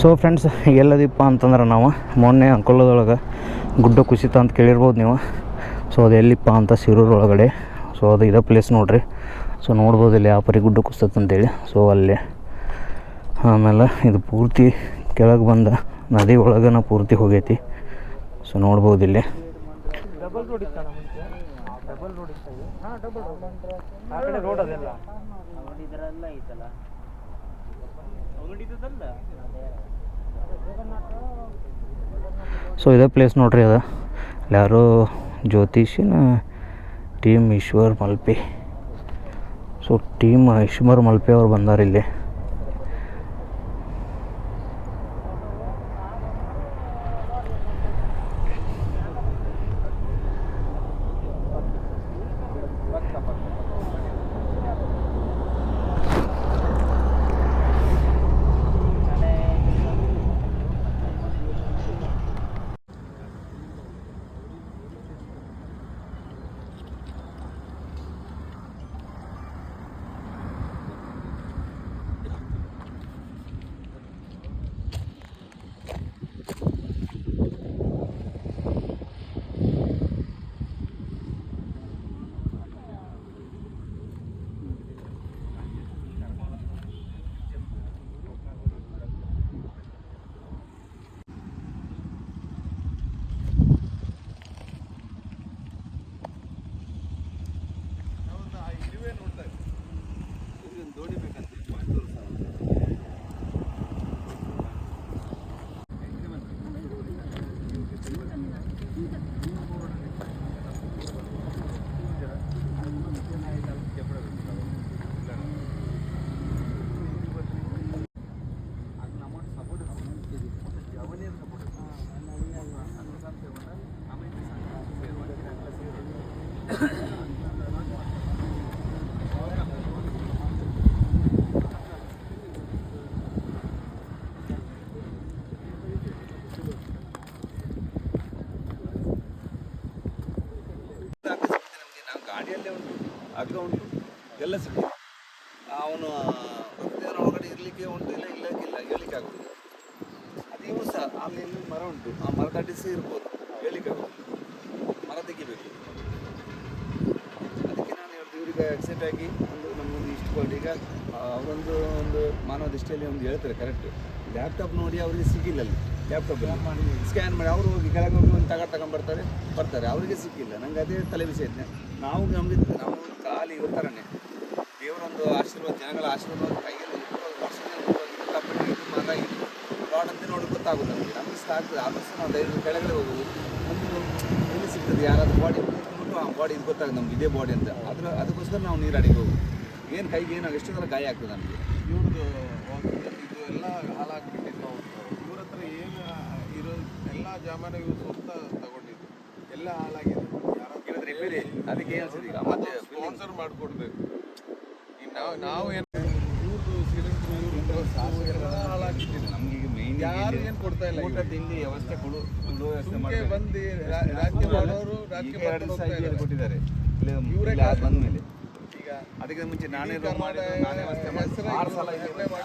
So friends ಎಲ್ಲದಿಪ್ಪ ಅಂತಂದ್ರೆ ನಾವು ಮೊನ್ನೆ ಅಂಕೋಲದೊಳಗೆ ಗುಡ್ಡ ಕುಸಿತ ಅಂತ ಕೇಳಿರ್ಬೋದು ನೀವು. ಸೊ ಅದು ಎಲ್ಲಿಪ್ಪ ಅಂತ ಸಿರೂರೊಳಗಡೆ. ಸೊ ಅದು ಇದೇ ಪ್ಲೇಸ್ ನೋಡ್ರಿ. ಸೊ ನೋಡ್ಬೋದು ಇಲ್ಲಿ ಯಾವ ಪರಿ ಗುಡ್ಡ ಕುಸ್ತತ್ ಅಂತೇಳಿ. ಸೊ ಅಲ್ಲಿ ಆಮೇಲೆ ಇದು ಪೂರ್ತಿ ಕೆಳಗೆ ಬಂದ ನದಿ ಒಳಗನ ಪೂರ್ತಿ ಹೋಗೈತಿ. ಸೊ ನೋಡ್ಬೋದು ಇಲ್ಲಿ. ಡಬಲ್ ರೋಡ್ ಸೊ ಇದೇ ಪ್ಲೇಸ್ ನೋಡ್ರಿ ಅದು. ಯಾರೋ ಜ್ಯೋತಿಷಿನ team Eshwar Malpe. So team Eshwar Malpe ಅವ್ರು ಬಂದಾರ ಇಲ್ಲಿ ನಾವು ಗಾಡಿಯಲ್ಲೇ ಉಂಟು ಹಗ್ಗ ಉಂಟು ಎಲ್ಲ ಸಿಗ್ತದೆ ಅವನು ಭಕ್ತಿಯರ ಒಳಗಡೆ ಇರಲಿಕ್ಕೆ ಉಂಟು ಇಲ್ಲ ಇಲ್ಲಕ್ಕಿಲ್ಲ ಹೇಳಲಿಕ್ಕೆ ಆಗೋದಿಲ್ಲ ಅದೇನು ಸಹ ಅಲ್ಲಿ ಇಲ್ಲಿ ಮರ ಉಂಟು ಆ ಕಟ್ಟಿಸಿ ಇರ್ಬೋದು. ಹೇಳಲಿಕ್ಕೆ ಆಗೋದಿಲ್ಲ ಮರ ತೆಗಿಬೇಕು ಅದಕ್ಕೆ ನಾನು ಹೇಳ್ತೀವಿ ಇವ್ರಿಗೆ ಎಕ್ಸೆಪ್ಟ್ ಆಗಿ ಒಂದು ನಮ್ಮೊಂದು ಇಷ್ಟು ಈಗ ಅವರೊಂದು ಒಂದು ಮಾನವ ದೃಷ್ಟಿಯಲ್ಲಿ ಒಂದು ಹೇಳ್ತಾರೆ ಕರೆಕ್ಟ್ ಲ್ಯಾಪ್ಟಾಪ್ ನೋಡಿ ಅವರಿಗೆ ಸಿಕ್ಕಿಲ್ಲ ಅಲ್ಲಿ. ಲ್ಯಾಪ್ಟಾಪ್ ಮಾಡಿ. ಸ್ಕ್ಯಾನ್ ಮಾಡಿ. ಅವರು ಹೋಗಿ ಕೆಳಗೆ ಹೋಗಿ ಒಂದು ತಗೊಂಡು ತಗೊಂಡ್ಬರ್ತಾರೆ ಬರ್ತಾರೆ. ಅವರಿಗೆ ಸಿಕ್ಕಿಲ್ಲ. ನಂಗೆ ಅದೇ ತಲೆ ಐತೆ ನಾವು ನಮಗೆ ನಾವು ಖಾಲಿ ಇರ್ತಾರನೆ ದೇವರೊಂದು ಆಶೀರ್ವಾದ ಜನಗಳ ಆಶೀರ್ವಾದ ಕೈಯಲ್ಲಿ ಇಟ್ಟು ವರ್ಷದಿಂದ ಇದು ಕಪ್ಪಟ್ಟು ಇದು ಮರ ಇದು ಗಾಡ್ ಗೊತ್ತಾಗೋದು ನಮಗೆ. ನಮಗೆ ಇಷ್ಟ ಆಗ್ತದೆ. ಆದಷ್ಟು ನಾವು ಧೈರ್ಯ ಕೆಳಗಡೆ ಹೋಗೋದು ಒಂದು ಎಲ್ಲಿ ಸಿಗ್ತದೆ? ಯಾರಾದ್ರೂ ಬಾಡಿ ಆ ಬಾಡಿ ಇದು ಗೊತ್ತಾಗುತ್ತೆ ನಮ್ಗೆ ಇದೇ ಬಾಡಿ ಅಂತ. ಅದ್ರ ಅದಕ್ಕೋಸ್ಕರ ನಾವು ನೀರು ಅಡಿಗೆ ಹೋಗೋದು. ಏನು ಕೈಗೆ ಏನು ಎಷ್ಟು ಥರ ಗಾಯ ಆಗ್ತದೆ ನಮಗೆ. ಇವ್ರದ್ದು ಇದು ಎಲ್ಲ ಹಾಳಾಗ್ಬಿಟ್ಟಿದ್ದು ಇವ್ರ ಹತ್ರ ಏನು ಇರೋ ಎಲ್ಲ ಜಾಮಾನು ಇವ್ರು ಸ್ವಂತ ತಗೊಂಡಿದ್ದು. ಎಲ್ಲ ಹಾಳಾಗಿದೆ. ರಿಪೇರಿ ಅದಕ್ಕೆ ಏನು ಸರ್ ಮತ್ತೆ ಸ್ಪಾನ್ಸರ್ ಮಾಡಿಕೊಡ್ಬೇಕು. ನಾವು ನಾವು ಏನು ಇವ್ರದ್ದು ಸಿಲಿಂಡ್ರು ಇವ್ರದ್ದು ಎಲ್ಲ ಹಾಳಾಗ್ಬಿಟ್ಟಿದೆ ನಮ್ಗೆ ಈಗ ಮೇನ್ ಯಾರು ಏನು ಕೊಡ್ತಾ ಇಲ್ಲ ಊಟ ತಿಂಡಿ ವ್ಯವಸ್ಥೆ ಕೊಡು ವ್ಯವಸ್ಥೆ ಬಂದು ರಾಜ್ಯ ಮಾಡೋರು ರಾಜ್ಯ ಎರಡು. ಕೊಟ್ಟಿದ್ದಾರೆ ಇಲ್ಲಿ ಇವ್ರೇ ಇಲ್ಲಿ ಬಂದ ಮೇಲೆ ಈಗ ಅದಕ್ಕೆ ಮುಂಚೆ ನಾನೇ ನಾನೇ ವ್ಯವಸ್ಥೆ ಮಾಡಿ ಆರು ಸಲ ಹೆಸರೇ ಸಲ.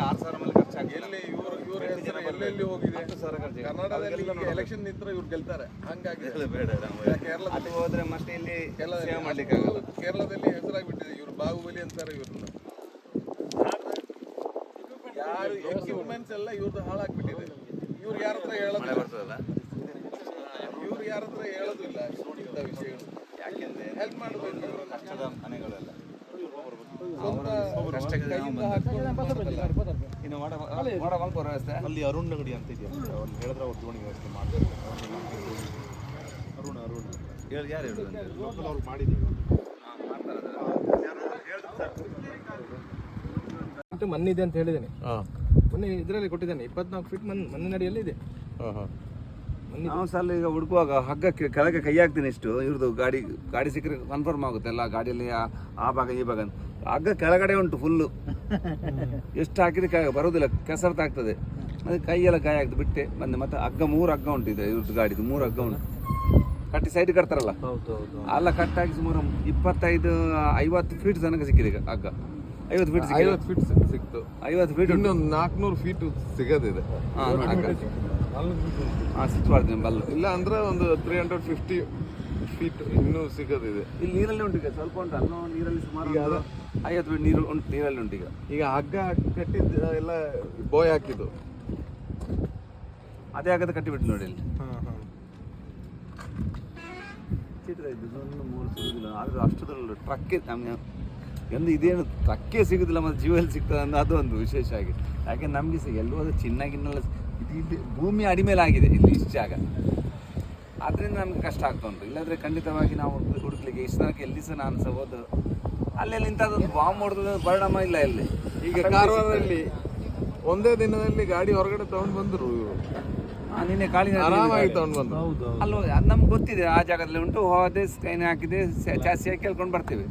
ಆರು ಸಾವಿರ ಮೇಲೆ ಖರ್ಚಾಗಿ ಎಲ್ಲಿ ಇವರು ಇವರು ಹೆಸರು ಎಲ್ಲೆಲ್ಲಿ ಹೋಗಿದೆ? ಹತ್ತು ಸಾವಿರ ಖರ್ಚು ಕರ್ನಾಟಕದಲ್ಲಿ ಎಲೆಕ್ಷನ್ ನಿಂತ್ರೆ ಇವ್ರು ಗೆಲ್ತಾರೆ. ಹಂಗಾಗಿ ಬೇಡ ಕೇರಳ ಹೋದ್ರೆ ಮತ್ತೆ ಇಲ್ಲಿ ಎಲ್ಲ ಸೇವೆ ಮಾಡ್ಲಿಕ್ಕೆ ಆಗಲ್ಲ ಕೇರಳದಲ್ಲಿ ಹೆಸರಾಗ್ಬಿಟ್ಟಿದೆ ಇವ್ರು ಬಾಹುಬಲಿ ಅಂತಾರೆ ಇವ್ರನ್ನ ಯಾರು ಎಕ್ವಿಪ್ಮೆಂಟ್ಸ್ ಎಲ್ಲ ಇವ್ರದ್ದು ಹಾಳಾಗ್ಬಿಟ್ಟಿದೆ. ಇವ್ರು ಯಾರ ಹತ್ರ ಹೇಳೋದಿಲ್ಲ ಇವ್ರು ಯಾರ ಹತ್ರ ಹೇಳೋದಿಲ್ಲ ಇಂಥ ವಿಷಯಗಳು. ಯಾಕೆಂದ್ರೆ ಹೆಲ್ಪ್ ಮಾಡಬೇಕು ಕಷ್ಟದ ಮನೆಗಳೆಲ್ಲ. ಇನ್ನು ಮಾಡ ಮಾಡ ವ್ಯವಸ್ಥೆ? ಅಲ್ಲಿ ಅರುಣ್ ನಗಡಿ ಅಂತ ಇದೆಯಾ ಅವ್ನು ಹೇಳಿದ್ರೆ ಅವ್ರು ದೋಣಿ ವ್ಯವಸ್ಥೆ ಮಾಡ್ತಾರೆ. ಅರುಣ್ ಅರುಣ. ಹೇಳಿ ಯಾರು ಹೇಳುದು ಲೋಕಲ್ ಅವ್ರು ಮಾಡಿದ್ದೀವಿ ಮಾಡ್ತಾರೆ. ಮಣ್ಣಿದೆ ಅಂತ ಹೇಳಿದ್ದೇನೆ. ಮೊನ್ನೆ ಇದರಲ್ಲಿ ಕೊಟ್ಟಿದ್ದಾನೆ ಇಪ್ಪತ್ನಾಲ್ಕು ಫೀಟ್ ಮಣ್ಣು ಮಣ್ಣಿನಡಿಯಲ್ಲಿ ಇದೆ ನಾವು ಸಾಲ ಈಗ ಹುಡುಕುವಾಗ ಹಗ್ಗಕ್ಕೆ ಕೆಳಗೆ ಕೈ ಹಾಕ್ತೀನಿ ಇಷ್ಟು ಇವ್ರದ್ದು ಗಾಡಿ ಗಾಡಿ ಸಿಕ್ಕರೆ ಕನ್ಫರ್ಮ್ ಆಗುತ್ತೆ ಎಲ್ಲ ಗಾಡಿಯಲ್ಲಿ ಆ- ಆ ಭಾಗ ಈ ಭಾಗ ಅಂತ. ಹಗ್ಗ ಕೆಳಗಡೆ ಉಂಟು ಫುಲ್ಲು ಎಷ್ಟು ಹಾಕಿದ್ರೆ ಬರೋದಿಲ್ಲ ಕೆಸರ್ತ ಆಗ್ತದೆ. ಮತ್ತೆ ಕೈಯೆಲ್ಲ ಕೈ ಆಗ್ತದೆ ಬಿಟ್ಟೆ ಬಂದೆ. ಮತ್ತೆ ಹಗ್ಗ ಮೂರು ಹಗ್ಗ ಉಂಟು ಇದೆ ಇವ್ರದ್ದು ಗಾಡಿದು ಮೂರು ಹಗ್ಗ ಉಂಟು. ಕಟ್ಟಿ ಸೈಡ್ ಕಟ್ತಾರಲ್ಲ? ಹೌದು ಹೌದು ಅಲ್ಲ ಕಟ್ಟಾಗಿ ಸುಮಾರು ಇಪ್ಪತ್ತೈದು ಐವತ್ತು ಫೀಟ್ ತನಕ ಸಿಕ್ಕಿದೆ ಈಗ ಹಗ್ಗ. ಐವತ್ತು ಫೀಟ್ ಐವತ್ತು ಫೀಟ್ ಸಿಕ್ತು. ಐವತ್ತು ಫೀಟ್ ಇನ್ನೊಂದು ನಾಲ್ಕುನೂರು ಫೀಟ್ ಸಿಗೋದಿದೆ. ಹಾಂ ಹಾಂ ಸಿಕ್ಬಾರ್ದು ಬಲ್ಲು. ಇಲ್ಲ ಅಂದ್ರೆ ಒಂದು ತ್ರೀ ಹಂಡ್ರೆಡ್ ಫಿಫ್ಟಿ ಫೀಟ್ ಇನ್ನೂ ಸಿಗೋದಿದೆ. ಇಲ್ಲಿ ನೀರಲ್ಲಿ ಉಂಟು ಈಗ ಸ್ವಲ್ಪ ಉಂಟು. ಅನ್ನೋ ನೀರಲ್ಲಿ ಸುಮಾರು ಐವತ್ತು ಫೀಟ್ ನೀರು ಉಂಟು ನೀರಲ್ಲಿ ಉಂಟು ಈಗ. ಈಗ ಹಗ್ಗ ಕಟ್ಟಿದ್ದು ಎಲ್ಲ ಬೋಯ್ ಹಾಕಿದ್ದು. ಅದೇ ಹಗ್ಗದ ಕಟ್ಟಿಬಿಟ್ಟು ನೋಡಿ ಇಲ್ಲಿ. ಚಿತ್ರ ಇದ್ದು ಒಂದು ಮೂರು ಸಿಗುದಿಲ್ಲ ಆದ್ರೆ ಅಷ್ಟರಲ್ಲಿ ಟ್ರಕ್ಕೆ ನಮಗೆ. ಎಂದು ಇದೇನು ತಕ್ಕೆ ಸಿಗುದಿಲ್ಲ ಮತ್ತು ಜೀವಲ್ಲಿ ಸಿಗ್ತದೆ ಅಂದ್ರೆ ಅದು ಒಂದು ವಿಶೇಷ ಆಗಿದೆ. ಯಾಕೆ ನಮಗೆ ಸಹ ಎಲ್ಲೂ ಅದು ಚಿನ್ನ ಗಿನ್ನೆಲ್ಲ ಇದು ಇಲ್ಲಿ ಭೂಮಿ ಅಡಿಮೇಲೆ ಆಗಿದೆ ಇಲ್ಲಿ ಇಷ್ಟು ಜಾಗ. ಅದರಿಂದ ನಮ್ಗೆ ಕಷ್ಟ ಆಗ್ತಾ ಉಂಟು. ಇಲ್ಲಾಂದ್ರೆ ಖಂಡಿತವಾಗಿ ನಾವು ಹುಡುಕ್ಲಿಕ್ಕೆ ಇಷ್ಟು ತನಕ ಎಲ್ಲಿ ಸಹ ನಾನು ಸಹ ಹೋದ ಅಲ್ಲೆಲ್ಲಿ ಇಂಥದ್ದು ಬಾಂಬ್ ಹೊಡೆದ ಪರಿಣಾಮ ಇಲ್ಲ ಇಲ್ಲಿ ಈಗ ಕಾರವಾರದಲ್ಲಿ ಒಂದೇ ದಿನದಲ್ಲಿ ಗಾಡಿ ಹೊರಗಡೆ ತಗೊಂಡು ಬಂದ್ರು ಇವರು. ನಿನ್ನೆ ಕಾಳಿನ ಆರಾಮಾಗಿ ತಗೊಂಡು ಬಂದ್ರು. ಅಲ್ವ ಅದು ನಮ್ಗೆ ಗೊತ್ತಿದೆ ಆ ಜಾಗದಲ್ಲಿ ಉಂಟು ಹೋದೆ ಸ್ಕೈನ್ ಹಾಕಿದೆ ಜಾಸ್ತಿ ಹಾಕಿ ಕೇಳ್ಕೊಂಡು ಬರ್ತೇವೆ.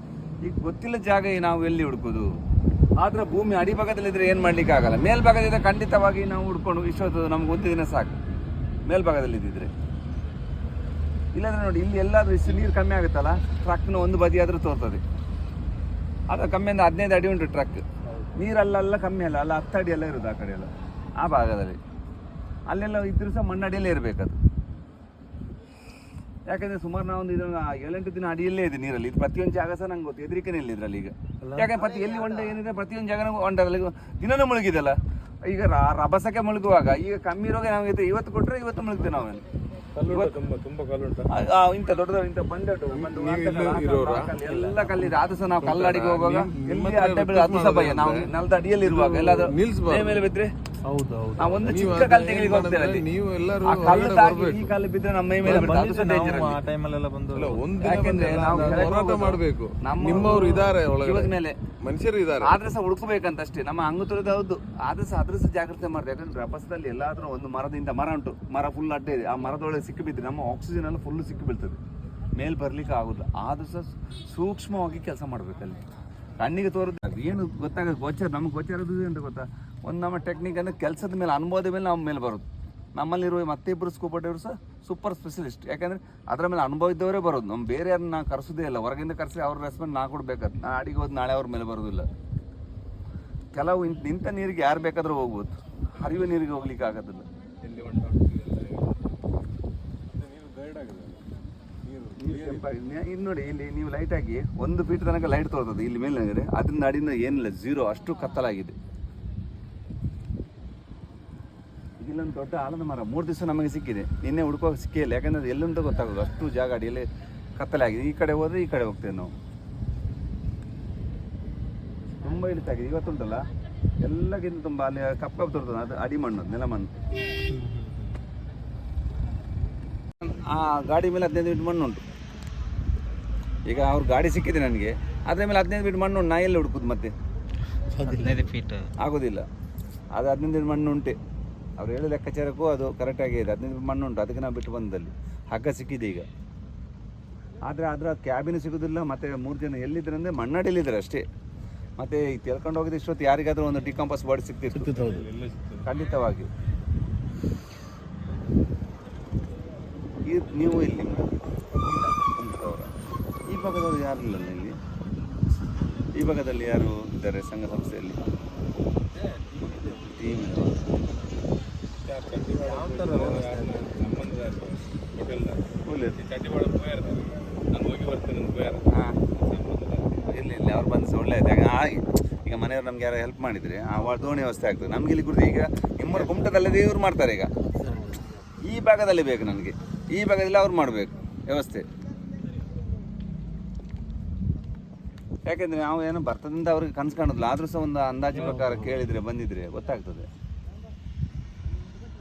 ಈಗ ಗೊತ್ತಿಲ್ಲ ಜಾಗ ನಾವು ಎಲ್ಲಿ ಹುಡುಕೋದು. ಆದ್ರೆ ಭೂಮಿ ಅಡಿಭಾಗದಲ್ಲಿದ್ರೆ ಏನು ಮಾಡ್ಲಿಕ್ಕೆ ಆಗಲ್ಲ. ಮೇಲ್ಭಾಗದಿಂದ ಖಂಡಿತವಾಗಿ ನಾವು ಹುಡ್ಕೊಂಡು ಇಷ್ಟೊತ್ತು ನಮ್ಗೆ ಒಂದು ದಿನ ಸಾಕು. ಮೇಲ್ಭಾಗದಲ್ಲಿ ಇಲ್ಲಾಂದರೆ ನೋಡಿ, ಇಲ್ಲಿ ಎಲ್ಲಾದರೂ ಇಷ್ಟು ನೀರು ಕಮ್ಮಿ ಆಗುತ್ತಲ್ಲ ಟ್ರಕ್ನ ಒಂದು ಬದಿಯಾದರೂ ತೋರ್ತದೆ. ಅದು ಕಮ್ಮಿ ಅಂದ್ರೆ ಹದಿನೈದು ಅಡಿ ಉಂಟು ಟ್ರಕ್ ನೀರಲ್ಲೆಲ್ಲ ಕಮ್ಮಿ ಅಲ್ಲ ಅಲ್ಲ ಹತ್ತು ಅಡಿ ಎಲ್ಲ ಇರೋದು ಆ ಕಡೆ ಎಲ್ಲ ಆ ಭಾಗದಲ್ಲಿ. ಅಲ್ಲೆಲ್ಲ ಇದ್ರೂ ಸಹ ಮಣ್ಣಡಿಯಲ್ಲೇ ಇರಬೇಕದು ಯಾಕಂದ್ರೆ ಸುಮಾರು ನಾವು ಒಂದು ಇದನ್ನ ಏಳೆಂಟು ದಿನ ಅಡಿಯಲ್ಲೇ ಇದೆ ನೀರಲ್ಲಿ. ಇದು ಪ್ರತಿಯೊಂದು ಜಾಗ ಸಹ ನಂಗೆ ಗೊತ್ತು. ಹೆದರಿಕೆನೇ ಇಲ್ಲ ಇದರಲ್ಲಿ ಈಗ. ಯಾಕಂದ್ರೆ ಪ್ರತಿ ಎಲ್ಲಿ ಹೊಂಡ ಏನಿದೆ ಪ್ರತಿಯೊಂದು ಜಾಗ ಹೊಂಡದಲ್ಲಿ ದಿನನೂ ಮುಳುಗಿದೆಲ್ಲ. ಈಗ ರಭಸಕ್ಕೆ ಮುಳುಗುವಾಗ ಈಗ ಕಮ್ಮಿ ರೋಗ ನಮಗೆ ಇವತ್ತು ಕೊಟ್ಟರೆ ಇವತ್ತು ಮುಳುಗ್ತೇವೆ ನಾವು. ಇಂಥ ದೊಡ್ಡ ಇಂಥ ಬಂಡೆ ನೀವು ಎಲ್ಲ ಕಲ್ಲಿದೆ. ಅದು ಸಹ ನಾವು ಕಲ್ಲಡಿಗೆ ಹೋಗುವಾಗ ಎಲ್ಲಿ ಅಡ್ಡ ಅದು ಸಹ ಭಯ. ನಾವು ನೆಲದ ಅಡಿಯಲ್ಲಿ ಇರುವಾಗ ಎಲ್ಲಾದ್ರೂ ಮೇಲೆ ಬಿದ್ರೆ? ನಾವು ಒಂದು ಚಿಕ್ಕ ಅದನ್ನ ಕಲ್ಲು ತೆಗಿಲಿಕ್ಕೆ ಹೋಗ್ತೇವೆ ಅಲ್ಲಿ. ನೀವು ಎಲ್ಲರೂ ಆ ಕಲ್ಲು ತಾಗಿ ಈ ಕಲ್ಲು ಬಿದ್ರೆ ನಮ್ಮ ಮೈ ಮೇಲೆ ಬೀಳುತ್ತೆ, ಅದು ಸಹ danger ನಾವು ಆ ಅಲ್ಲಿ. ಟೈಮಲ್ಲೆಲ್ಲ ಬಂದು ಒಂದ್ ಯಾಕೆಂದ್ರೆ ನಾವು ಹೋರಾಟ. ಮಾಡ್ಬೇಕು. ನಮ್ಮವರು ಮೇಲೆ ಮನುಷ್ಯರು ಇದಾರೆ. ಆದ್ರೆ ಸಹ ಹುಡುಕಬೇಕಂತ ಅಷ್ಟೇ ನಮ್ಮ ಅಂಗ ತೊರೆದು ಹೌದು. ಆದ್ರೆ ಸಹ ಅದ್ರ ಸಹ ಜಾಗ್ರತೆ ಮಾಡಿದೆ ಯಾಕಂದ್ರೆ ರಭಸದಲ್ಲಿ ಎಲ್ಲಾದ್ರೂ ಒಂದು ಮರದಿಂದ ಮರ ಉಂಟು. ಮರ ಫುಲ್ ಅಡ್ಡ ಇದೆ. ಆ ಮರದೊಳಗೆ ಸಿಕ್ಕಿ ಬಿದ್ದರೆ ನಮ್ಮ ಆಕ್ಸಿಜನ್ ಎಲ್ಲ ಫುಲ್ ಸಿಕ್ಕಿ ಬೀಳ್ತದೆ ಮೇಲ್ ಬರ್ಲಿಕ್ಕೆ ಆಗುದು ಆದ್ರೂ ಸಹ ಸೂಕ್ಷ್ಮವಾಗಿ ಕೆಲಸ ಮಾಡ್ಬೇಕಲ್ಲಿ ಕಣ್ಣಿಗೆ ತೋರದು ಏನು ಗೊತ್ತಾಗ ಗೋಚರ ನಮ್ಗೆ ಗೋಚರದು ಅಂತ ಗೊತ್ತಾ? ಒಂದು ನಮ್ಮ ಟೆಕ್ನಿಕ್ ಅಂದರೆ ಕೆಲಸದ ಮೇಲೆ ಅನುಭವದ ಮೇಲೆ ನಮ್ಮ ಮೇಲೆ ಬರೋದು. ನಮ್ಮಲ್ಲಿರುವ ಮತ್ತಿಬ್ಬರು ಸ್ಕೂಪಟೇವರು ಸಹ ಸೂಪರ್ ಸ್ಪೆಷಲಿಸ್ಟ್ ಯಾಕಂದ್ರೆ ಅದರ ಮೇಲೆ ಅನುಭವ ಇದ್ದವರೇ ಬರೋದು. ನಮ್ಮ ಬೇರೆ ಯಾರನ್ನ ನಾ ಕರೆಸೋದೇ ಇಲ್ಲ. ಹೊರಗಿಂದ ಕರೆಸಿ ಅವ್ರ ರೆಸ್ಪಾನ್ಸ್ ನಾ ಕೊಡ್ಬೇಕಾದ್ ನಾ ಅಡಿಗೆ ಹೋದ್ ನಾಳೆ ಅವ್ರ ಮೇಲೆ ಬರೋದಿಲ್ಲ. ಕೆಲವು ಇಂಥ ನಿಂತ ನೀರಿಗೆ ಯಾರು ಬೇಕಾದರೂ ಹೋಗ್ಬೋದು. ಹರಿಯುವ ನೀರಿಗೆ ಹೋಗ್ಲಿಕ್ಕೆ ಆಗೋದಿಲ್ಲ. ಇಲ್ಲಿ ನೋಡಿ ಇಲ್ಲಿ ನೀವು ಲೈಟ್ ಹಾಕಿ ಒಂದು ಫೀಟ್ ತನಕ ಲೈಟ್ ತೋರ್ತದೆ ಇಲ್ಲಿ ಮೇಲೆ ಅಂದರೆ ಅದರಿಂದ ಅಡಿಯಿಂದ ಏನಿಲ್ಲ ಝೀರೋ ಅಷ್ಟು ಕತ್ತಲಾಗಿದೆ. ಇಲ್ಲೊಂದು ದೊಡ್ಡ ಆಲದ ಮರ. ಮೂರು ದಿವಸ ನಮಗೆ ಸಿಕ್ಕಿದೆ. ನಿನ್ನೆ ಹುಡುಕೋ ಸಿಕ್ಕಿಲ್ಲ. ಯಾಕಂದ್ರೆ ಅದು ಎಲ್ಲುಂಟು ಗೊತ್ತಾಗೋದು. ಅಷ್ಟು ಜಾಗ ಅಡಿಯಲ್ಲಿ ಕತ್ತಲೆ ಆಗಿದೆ. ಈ ಕಡೆ ಹೋದರೆ ಈ ಕಡೆ ಹೋಗ್ತೇವೆ ನಾವು. ತುಂಬ ಇಳಿತಾಗಿದೆ. ಇವತ್ತುಂಟಲ್ಲ? ಎಲ್ಲಕ್ಕಿಂತ ತುಂಬ ಅಲ್ಲಿ ಕಪ್ಪು ತೋರ್ತದೆ ಅದು ಅಡಿಮಣ್ಣು ನೆಲಮಣ್ಣು ಆ ಗಾಡಿ ಮೇಲೆ ಹದಿನೈದು ಫೀಟ್ ಮಣ್ಣು ಉಂಟು ಈಗ ಅವ್ರ ಗಾಡಿ ಸಿಕ್ಕಿದೆ ನನಗೆ. ಅದ್ರ ಮೇಲೆ ಹದಿನೈದು ಫೀಟ್ ಮಣ್ಣು ಉಂಟು ನಾ ಎಲ್ಲಿ ಹುಡುಕುದು ಮತ್ತೆ? ಹದಿನೈದು ಫೀಟ್ ಆಗೋದಿಲ್ಲ. ಅದು ಹದಿನೈದು ಫೀಟ್ ಮಣ್ಣು ಉಂಟೆ ಅವ್ರು ಹೇಳಿದ ಲೆಕ್ಕಾಚಾರಕ್ಕೂ ಅದು ಕರೆಕ್ಟಾಗಿ ಇದೆ. ಹದಿನೈದು ಫೀಟ್ ಮಣ್ಣು ಉಂಟು ಅದಕ್ಕೆ ನಾವು ಬಿಟ್ಟು ಬಂದಲ್ಲಿ. ಹಗ್ಗ ಸಿಕ್ಕಿದೆ ಈಗ. ಆದರೆ ಅದರ ಕ್ಯಾಬಿನ್ ಸಿಗೋದಿಲ್ಲ ಮತ್ತು ಮೂರು ಜನ ಎಲ್ಲಿದ್ದಾರೆ ಅಂದರೆ ಮಣ್ಣಡಿಲಿದ್ದಾರೆ ಅಷ್ಟೇ. ಮತ್ತು ಈ ತಿಳ್ಕೊಂಡು ಹೋಗಿದ್ದು ಇಷ್ಟೊತ್ತು ಯಾರಿಗಾದರೂ ಒಂದು ಡಿಕಾಂಪಸ್ ಬಾಡಿ ಸಿಗ್ತಿತ್ತು ಖಂಡಿತವಾಗಿ. ಈ ನೀವು ಇಲ್ಲಿ ಈ ಭಾಗದಲ್ಲಿ ಯಾರು ಇಲ್ಲ ಇಲ್ಲಿ? ಈ ಭಾಗದಲ್ಲಿ ಯಾರು ಇದ್ದಾರೆ ಸಂಘ ಸಂಸ್ಥೆಯಲ್ಲಿ? ಟೀಮ್ ಇದೆ. ಹಾಂ ಇಲ್ಲ ಇಲ್ಲ ಆ, ಈಗ ಮನೆಯವ್ರು ನಮ್ಗೆ ಯಾರು ಹೆಲ್ಪ್ ಮಾಡಿದರೆ ಆ ದೋಣಿ ವ್ಯವಸ್ಥೆ ಆಗ್ತದೆ. ನಮ್ಗೆ ಇಲ್ಲಿ ಕುಡಿದು ಈಗ ನಿಮ್ಮ ಕುಮಟದಲ್ಲದೆ ಇವ್ರು ಮಾಡ್ತಾರೆ ಈಗ. ಈ ಭಾಗದಲ್ಲಿ ಬೇಕು ನನಗೆ. ಈ ಭಾಗದಲ್ಲಿ ಅವ್ರು ಮಾಡಬೇಕು ವ್ಯವಸ್ಥೆ. ಯಾಕೆಂದರೆ ನಾವು ಏನು ಬರ್ತದಿಂದ ಅವ್ರಿಗೆ ಕನಸು ಕಾಣೋದಿಲ್ಲ. ಆದರೂ ಸಹ ಒಂದು ಅಂದಾಜು ಪ್ರಕಾರ ಕೇಳಿದರೆ, ಬಂದಿದ್ರೆ ಗೊತ್ತಾಗ್ತದೆ.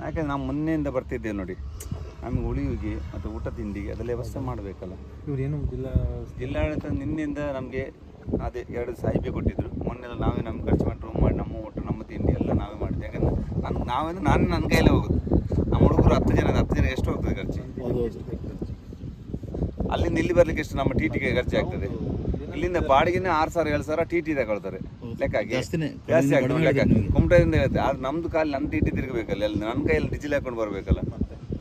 ಯಾಕೆಂದ್ರೆ ನಾವು ಮೊನ್ನೆಯಿಂದ ಬರ್ತಿದ್ದೇವೆ ನೋಡಿ. ನಮಗೆ ಉಳಿವಿಗೆ ಮತ್ತು ಊಟ ತಿಂಡಿಗೆ ಅದೆಲ್ಲ ವ್ಯವಸ್ಥೆ ಮಾಡಬೇಕಲ್ಲ. ಇವ್ರು ಏನು ಜಿಲ್ಲಾ ಜಿಲ್ಲಾಡಳಿತ ನಿನ್ನೆಯಿಂದ ನಮಗೆ ಅದೇ ಎರಡು ಸಾಹಿಬಿ ಕೊಟ್ಟಿದ್ರು. ಮೊನ್ನೆಲ್ಲ ನಾವೇ ನಮ್ಗೆ ಖರ್ಚು ಮಾಡಿ ರೂಮ್ ಮಾಡಿ ನಮ್ಮ ಊಟ ನಮ್ಮ ತಿಂಡಿ ಎಲ್ಲ ನಾವೇ ಮಾಡಿದ್ವಿ ಯಾಕಂದ್ರೆ ನನ್ನ ನಾವೇನು ನಾನು ನನ್ನ ಕೈಲೇ ಹೋಗೋದು. ನಮ್ಮ ಹುಡುಗರು ಹತ್ತು ಜನ ಹತ್ತು ಜನ ಎಷ್ಟು ಹೋಗ್ತದೆ ಖರ್ಚು? ಅಲ್ಲಿಂದ ಇಲ್ಲಿ ಬರಲಿಕ್ಕೆ ಎಷ್ಟು ನಮ್ಮ ಟಿ ಟಿಗೆ ಖರ್ಚು ಆಗ್ತದೆ? ಇಲ್ಲಿಂದ ಬಾಡಿಗೆನೇ ಆರು ಸಾವಿರ ಏಳು ಸಾವಿರ ಟಿ ಟಿ ತಗೊಳ್ತಾರೆ. ಲೆಕ್ಕ ಹಾಕಿ ಜಾಸ್ತಿ ಆಗ್ತದೆ ಲೆಕ್ಕ ಕುಮಟದಿಂದ ಇರುತ್ತೆ ಆದ್ರೆ ನಮ್ದು ಕಾಲಿ ನಮ್ಮ ಟಿ ಟಿ ತಿರುಗಬೇಕಲ್ಲ. ಅಲ್ಲಿ ನನ್ನ ಕೈಯಲ್ಲಿ ಡಿಜಿಲ್ ಹಾಕೊಂಡು ಬರಬೇಕಲ್ಲ.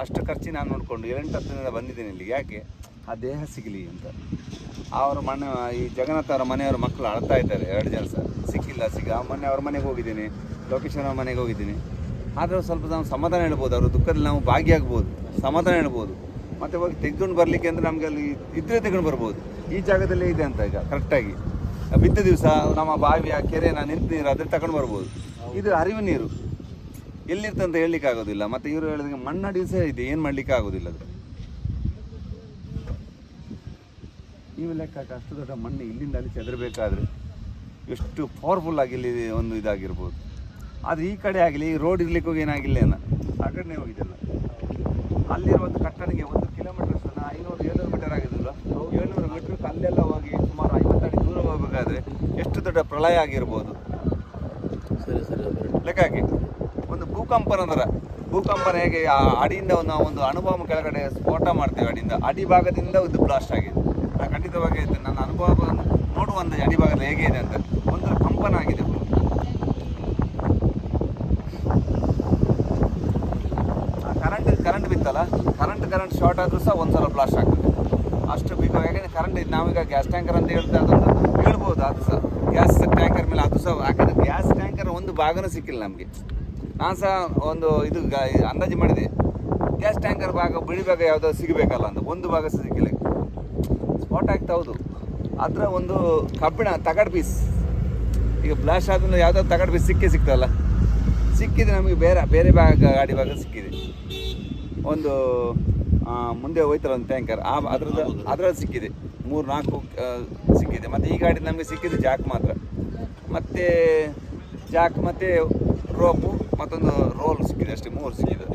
ಅಷ್ಟು ಖರ್ಚು ನಾನು ನೋಡಿಕೊಂಡು ಎಂಟು ಹತ್ತು ದಿನ ಬಂದಿದ್ದೇನೆ ಇಲ್ಲಿ. ಯಾಕೆ? ಆ ದೇಹ ಸಿಗಲಿ ಅಂತ. ಅವರ ಮನೆ ಈ ಜಗನ್ನಾಥ್ ಅವರ ಮನೆಯವರ ಮಕ್ಕಳು ಅಳ್ತಾ ಇದ್ದಾರೆ. ಎರಡು ಜನ ಸರ್. ಸಿಕ್ಕಿಲ್ಲ ಸಿಗ. ಮೊನ್ನೆ ಅವ್ರ ಮನೆಗೆ ಹೋಗಿದ್ದೀನಿ. ಲೋಕೇಶನ್ ಅವ್ರ ಮನೆಗೆ ಹೋಗಿದ್ದೀನಿ. ಆದರೆ ಸ್ವಲ್ಪ ನಾವು ಸಮಾಧಾನ ಹೇಳ್ಬೋದು. ಅವರು ದುಃಖದಲ್ಲಿ ನಾವು ಭಾಗಿಯಾಗ್ಬೋದು. ಸಮಾಧಾನ ಹೇಳ್ಬೋದು. ಮತ್ತೆ ಹೋಗಿ ತೆಗೆದುಕೊಂಡು ಬರಲಿಕ್ಕೆ ಅಂದರೆ ನಮಗೆ ಅಲ್ಲಿ ಇದ್ದರೆ ತೆಗೊಂಡು ಬರ್ಬೋದು. ಈ ಜಾಗದಲ್ಲೇ ಇದೆ ಅಂತ ಈಗ, ಕರೆಕ್ಟಾಗಿ. ಬಿದ್ದ ದಿವಸ ನಮ್ಮ ಬಾವಿಯ ಕೆರೆನ ನಿಂತು ನೀರು ಅದ್ರ ತಗೊಂಡು ಬರ್ಬೋದು. ಇದು ಹರಿವು ನೀರು. ಎಲ್ಲಿರ್ತಂತ ಅಂತ ಹೇಳಲಿಕ್ಕೆ ಆಗೋದಿಲ್ಲ. ಮತ್ತೆ ಇವರು ಹೇಳಿದಂಗೆ ಮಣ್ಣು ಸಹ ಇದೆ, ಏನು ಮಾಡಲಿಕ್ಕೆ ಆಗೋದಿಲ್ಲ ಅದು. ನೀವು ಲೆಕ್ಕ ಅಷ್ಟು ದೊಡ್ಡ ಮಣ್ಣು ಇಲ್ಲಿಂದ ಅಲ್ಲಿ ಚೆದರಬೇಕಾದ್ರೆ ಎಷ್ಟು ಪವರ್ಫುಲ್ ಆಗಿ ಇಲ್ಲಿ ಒಂದು ಇದಾಗಿರ್ಬೋದು. ಆದರೆ ಈ ಕಡೆ ಆಗಲಿ ರೋಡ್ ಇರ್ಲಿಕ್ಕೆ ಹೋಗಿ ಏನಾಗಿಲ್ಲ ಏನ? ಆ ಕಡೆನೇ ಹೋಗಿದ್ದಲ್ಲ ಅಲ್ಲಿರುವಂಥ ಕಟ್ಟಡಕ್ಕೆ ಒಂದು ಕಿಲೋಮೀಟರ್ ಸಹ ಐನೂರು ಏಳ್ನೂರು ಮೀಟರ್ ಆಗಿದಿಲ್ಲ ಏಳ್ನೂರು ಮೀಟರ್ ಅಲ್ಲೆಲ್ಲ ಹೋಗಿ ಸುಮಾರು ಐವತ್ತು ಅಡಿ ದೂರ ಹೋಗಬೇಕಾದ್ರೆ ಎಷ್ಟು ದೊಡ್ಡ ಪ್ರಳಯ ಆಗಿರ್ಬೋದು. ಸರಿ ಸರಿ ಲೆಕ್ಕ ಹಾಕಿ ಒಂದು ಭೂಕಂಪನ ಅಂದ್ರೆ ಭೂಕಂಪನ ಹೇಗೆ ಆ ಅಡಿಯಿಂದ ನಾವು ಒಂದು ಅನುಭವ ಕೆಳಗಡೆ ಸ್ಫೋಟ ಮಾಡ್ತೇವೆ ಅಡಿಯಿಂದ. ಅಡಿ ಭಾಗದಿಂದ ಒಂದು ಬ್ಲಾಸ್ಟ್ ಆಗಿದೆ. ನಾನು ಖಂಡಿತವಾಗಿ ನನ್ನ ಅನುಭವವನ್ನು ನೋಡುವ ಒಂದು ಅಡಿ ಭಾಗದಲ್ಲಿ ಹೇಗೆ ಇದೆ ಅಂತ. ಒಂದು ಕಂಪನ ಆಗಿದೆ ಕರೆಂಟ್ ಕರೆಂಟ್ ಬಿತ್ತಲ್ಲ ಕರೆಂಟ್ ಕರೆಂಟ್ ಶಾರ್ಟ್ ಆದರೂ ಸಹ ಒಂದ್ಸಲ ಬ್ಲಾಸ್ಟ್ ಆಗ್ತದೆ. ಅಷ್ಟು ಬೇಕು ಯಾಕಂದರೆ ಕರೆಂಟ್ ನಾವೀಗ ಗ್ಯಾಸ್ ಟ್ಯಾಂಕರ್ ಅಂತ ಹೇಳ್ತಾ ಅದೊಂದು ಹೇಳ್ಬೋದು ಅದು ಸಹ. ಗ್ಯಾಸ್ ಟ್ಯಾಂಕರ್ ಮೇಲೆ ಅದು ಸಹ ಯಾಕಂದರೆ ಗ್ಯಾಸ್ ಟ್ಯಾಂಕರ್ ಒಂದು ಭಾಗನೂ ಸಿಕ್ಕಿಲ್ಲ ನಮಗೆ. ನಾನು ಸಹ ಒಂದು ಇದು ಅಂದಾಜು ಮಾಡಿದೆ. ಗ್ಯಾಸ್ ಟ್ಯಾಂಕರ್ ಭಾಗ ಬಿಳಿ ಭಾಗ ಯಾವುದೋ ಸಿಗಬೇಕಲ್ಲ ಅಂತ. ಒಂದು ಭಾಗ ಸಹ ಸಿಕ್ಕಿಲ್ಲ. ಸ್ಪಾಟ್ ಆಗ್ತಾ ಹೌದು. ಅದರ ಒಂದು ಕಬ್ಬಿಣ, ತಗಡ್ ಪೀಸ್. ಈಗ ಬ್ಲಾಸ್ಟ್ ಆದ್ಮೇಲೆ ಯಾವುದಾದ್ರು ತಗಡ್ ಪೀಸ್ ಸಿಕ್ಕೇ ಸಿಗ್ತಲ್ಲ ಸಿಕ್ಕಿದೆ ನಮಗೆ ಬೇರೆ ಬೇರೆ ಭಾಗ, ಗಾಡಿ ಭಾಗ ಸಿಕ್ಕಿದೆ. ಒಂದು ಮುಂದೆ ಹೋಯ್ತಲ್ಲ ಒಂದು ಟ್ಯಾಂಕರ್. ಆ, ಅದ್ರದ್ದು, ಅದ್ರಲ್ಲಿ ಸಿಕ್ಕಿದೆ. ಮೂರು, ನಾಲ್ಕು ಸಿಕ್ಕಿದೆ. ಮತ್ತು ಈ ಗಾಡಿ ನಮಗೆ ಸಿಕ್ಕಿದ್ದು ಜಾಕ್ ಮಾತ್ರ. ಮತ್ತು ಜಾಕ್, ಮತ್ತು ರೋಪು, ಮತ್ತೊಂದು ರೋಲ್ ಸಿಕ್ಕಿದೆ ಅಷ್ಟೇ, ಮೂರು ಸಿಕ್ಕಿದೆ.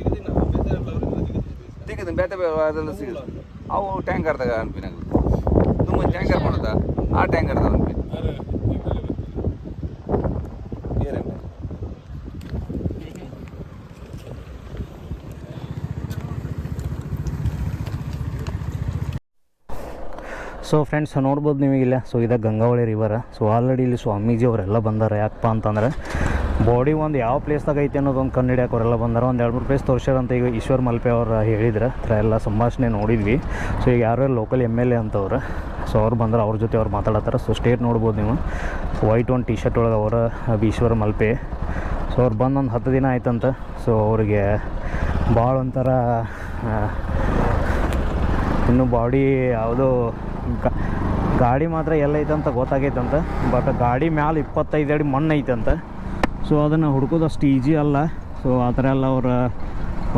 ತೆಗೆದು ಬೇತೆ ಅದೆಲ್ಲ ಸಿಗುತ್ತೆ ಅವು ಟ್ಯಾಂಕರ್ದಾಗ ಅನ್ಪಿನಾಗ ತುಂಬ ಟ್ಯಾಂಕರ್ ಮಾಡೋದ ಆ ಟ್ಯಾಂಕರ್ದ ಅನ್ಪಿ ಸೊ ಫ್ರೆಂಡ್ಸ್ ನೋಡ್ಬೋದು ಇಲ್ಲ. ಸೊ ಇದು ಗಂಗಾವಳಿ ರಿವರ್ ಸೊ ಆಲ್ರೆಡಿ ಇಲ್ಲಿ ಸ್ವಾಮೀಜಿ ಅವರೆಲ್ಲ ಬಂದಾರೆ. ಯಾಕಪ್ಪ ಅಂತಂದ್ರೆ ಬಾಡಿ ಒಂದು ಯಾವ ಪ್ಲೇಸ್ದಾಗ ಐತೆ ಅನ್ನೋದು ಒಂದು ಹಿಡಿಯಕ್ಕೆ ಅವರೆಲ್ಲ ಬಂದಾರ. ಒಂದು ಎರಡು ಮೂರು ಪ್ಲೇಸ್ ತೋರಿಸ್ಯಾರಂತ ಈಗ ಈಶ್ವರ್ ಮಲ್ಪೆ ಅವ್ರು ಹೇಳಿದ್ರೆ. ಥರ ಎಲ್ಲ ಸಂಭಾಷಣೆ ನೋಡಿದ್ವಿ. ಸೊ ಈಗ ಯಾರು ಲೋಕಲ್ ಎಂ ಎಲ್ ಎ ಅಂತವ್ರು ಸೊ ಅವ್ರು. ಬಂದ್ರೆ, ಅವ್ರ ಜೊತೆ ಅವ್ರು ಮಾತಾಡತ್ತಾರ. ಸೊ ಸ್ಟೇಟ್ ನೋಡ್ಬೋದು ನೀವು. ವೈಟ್ ಒಂದು ಟಿ ಶರ್ಟ್ ಒಳಗೆ ಅವರ ಈಶ್ವರ್ ಮಲ್ಪೆ. ಸೊ ಅವ್ರು ಬಂದು ಒಂದು ಹತ್ತು ದಿನ ಆಯ್ತಂತ. ಸೊ ಅವ್ರಿಗೆ ಭಾಳ ಒಂಥರ ಇನ್ನು ಬಾಡಿ ಯಾವುದೋ ಗಾಡಿ ಮಾತ್ರ ಎಲ್ಲೈತಂತ ಗೊತ್ತಾಗೈತಂತ. ಬಟ್ ಗಾಡಿ ಮ್ಯಾಲೆ ಇಪ್ಪತ್ತೈದು ಅಡಿ ಮಣ್ಣು ಐತಂತ. ಸೊ ಅದನ್ನು ಹುಡುಕೋದು ಅಷ್ಟು ಈಜಿ ಅಲ್ಲ. ಸೊ ಆ ಥರ ಎಲ್ಲ ಅವರ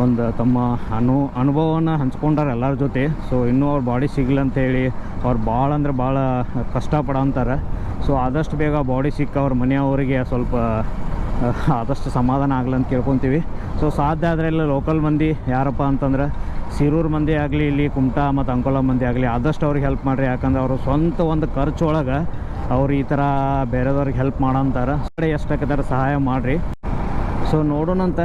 ಒಂದು ತಮ್ಮ ಅನು ಅನುಭವವನ್ನು ಹಂಚ್ಕೊಂಡಾರೆ ಎಲ್ಲರ ಜೊತೆ. ಸೊ ಇನ್ನೂ ಅವ್ರ ಬಾಡಿ ಸಿಗ್ಲಿ ಅಂತೇಳಿ ಅವ್ರು ಭಾಳ ಅಂದ್ರೆ ಭಾಳ ಕಷ್ಟಪಡ ಅಂತಾರೆ. ಸೊ ಆದಷ್ಟು ಬೇಗ ಬಾಡಿ ಸಿಕ್ಕ ಅವ್ರ ಮನೆಯವರಿಗೆ ಸ್ವಲ್ಪ, ಆದಷ್ಟು ಸಮಾಧಾನ ಆಗಲಿ ಅಂತ ಕೇಳ್ಕೊತೀವಿ. ಸೊ ಸಾಧ್ಯ ಆದರೆ ಎಲ್ಲ ಲೋಕಲ್ ಮಂದಿ ಯಾರಪ್ಪ ಅಂತಂದ್ರೆ ಸಿರೂರು ಮಂದಿ ಆಗಲಿ, ಇಲ್ಲಿ ಕುಮಟಾ ಮತ್ತು ಅಂಕೋಲ ಮಂದಿ ಆಗಲಿ, ಆದಷ್ಟು ಅವ್ರಿಗೆ ಹೆಲ್ಪ್ ಮಾಡಿರಿ. ಯಾಕಂದ್ರೆ ಅವರು ಸ್ವಂತ ಒಂದು ಖರ್ಚೊಳಗೆ ಅವ್ರು ಈ ಥರ ಬೇರೆದವ್ರಿಗೆ ಹೆಲ್ಪ್ ಮಾಡೋಂತಾರೆ. ಎಷ್ಟಾಕತ್ತಾರ ಸಹಾಯ ಮಾಡಿರಿ. ಸೊ ನೋಡೋಣಂತ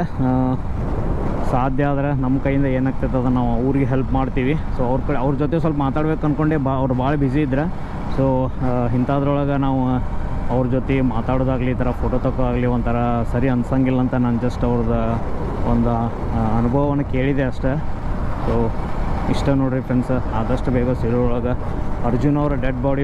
ಸಾಧ್ಯ ಆದ್ರೆ ನಮ್ಮ ಕೈಯಿಂದ ಏನಾಗ್ತೈತೆ ಅದನ್ನು ನಾವು ಅವ್ರಿಗೆ ಹೆಲ್ಪ್ ಮಾಡ್ತೀವಿ. ಸೊ ಅವ್ರ ಕಡೆ, ಅವ್ರ ಜೊತೆ ಸ್ವಲ್ಪ ಮಾತಾಡ್ಬೇಕು ಅಂದ್ಕೊಂಡೆ ಬಾ, ಅವ್ರು ಭಾಳ ಬ್ಯುಸಿ ಇದ್ರೆ. ಸೊ ಇಂಥದ್ರೊಳಗೆ ನಾವು, ಅವ್ರ ಜೊತೆ ಮಾತಾಡೋದಾಗಲಿ, ಈ ಥರ ಫೋಟೋ ತಗೋಆಗಲಿ ಒಂಥರ ಸರಿ ಅನ್ಸಂಗಿಲ್ಲ ಅಂತ ನಾನು ಜಸ್ಟ್ ಅವ್ರದ್ದು ಒಂದು ಅನುಭವವನ್ನು ಕೇಳಿದೆ ಅಷ್ಟೇ. ಸೊ ಇಷ್ಟ ನೋಡ್ರಿ ಫ್ರೆಂಡ್ಸ್ ಆದಷ್ಟು ಬೇಗ ಸಿರೋಳಗೆ ಅರ್ಜುನ್ ಅವರ ಡೆಡ್ ಬಾಡಿ